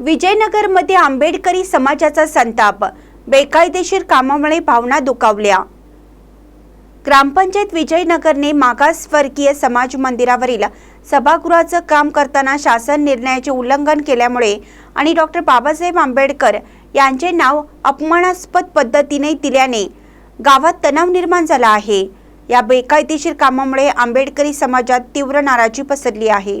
विजयनगरमध्ये आंबेडकरी समाजाचा संताप. बेकायदेशीर कामामुळे भावना दुखावल्या. ग्रामपंचायत विजयनगरने मागासवर्गीय समाज मंदिरावरील सभागृहाचं काम करताना शासन निर्णयाचे उल्लंघन केल्यामुळे आणि डॉक्टर बाबासाहेब आंबेडकर यांचे नाव अपमानास्पद पद्धतीने दिल्याने गावात तणाव निर्माण झाला आहे. या बेकायदेशीर कामामुळे आंबेडकरी समाजात तीव्र नाराजी पसरली आहे.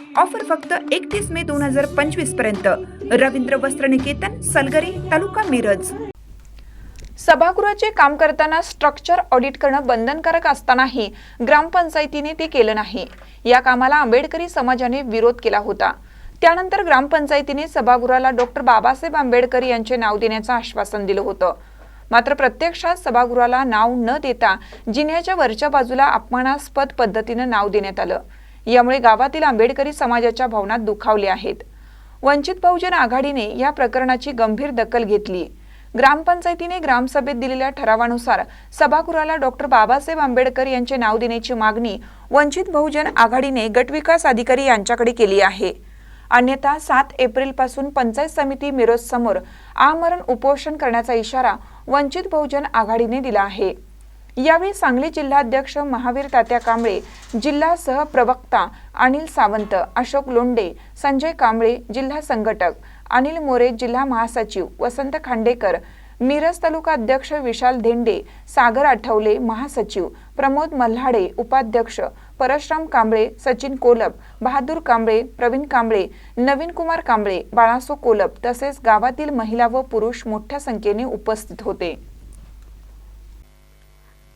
ऑफर फक्त एकतीस मे दोन हजार पंचवीसपर्यंत. रवींद्र वस्त्र निकेतन सलगरी तालुका मिरज. सभागृहाचे काम करताना स्ट्रक्चर ऑडिट करणं बंधनकारक असतानाही ग्रामपंचायतीने ते केलं नाही. या कामाला आंबेडकरी समाजाने विरोध केला होता. त्यानंतर ग्रामपंचायतीने सभागृहाला डॉक्टर बाबासाहेब आंबेडकर यांचे नाव देण्याचं आश्वासन दिलं होतं. मात्र प्रत्यक्षात सभागृहाला नाव न देता जिन्याच्या वरच्या बाजूला अपमानास्पद पद्धतीनं नाव देण्यात आलं. यामुळे गावातील आंबेडकरी समाजाच्या भावना दुखावल्या आहेत. वंचित बहुजन आघाडीने या प्रकरणाची गंभीर दखल घेतली. ग्रामपंचायतीने ग्रामसभेत दिलेल्या ठरावानुसार सभागृहाला डॉक्टर बाबासाहेब आंबेडकर यांचे नाव देण्याची मागणी वंचित बहुजन आघाडीने गटविकास अधिकारी यांच्याकडे केली आहे. अन्यथा सात एप्रिलपासून पंचायत समिती मिरज समोर आमरण उपोषण करण्याचा इशारा वंचित बहुजन आघाडीने दिला आहे. यावेळी सांगली जिल्हाध्यक्ष महावीर तात्या कांबळे जिल्हा सहप्रवक्ता अनिल सावंत अशोक लोंडे संजय कांबळे जिल्हा संघटक अनिल मोरे जिल्हा महासचिव वसंत खांडेकर मिरज तालुका अध्यक्ष विशाल धेंडे सागर आठवले महासचिव प्रमोद मल्हाडे उपाध्यक्ष परशुराम कांबळे सचिन कोलप बहादूर कांबळे प्रवीण कांबळे नवीन कुमार कांबळे बाळासो कोलप तसेच गावातील महिला व पुरुष मोठ्या संख्येने उपस्थित होते.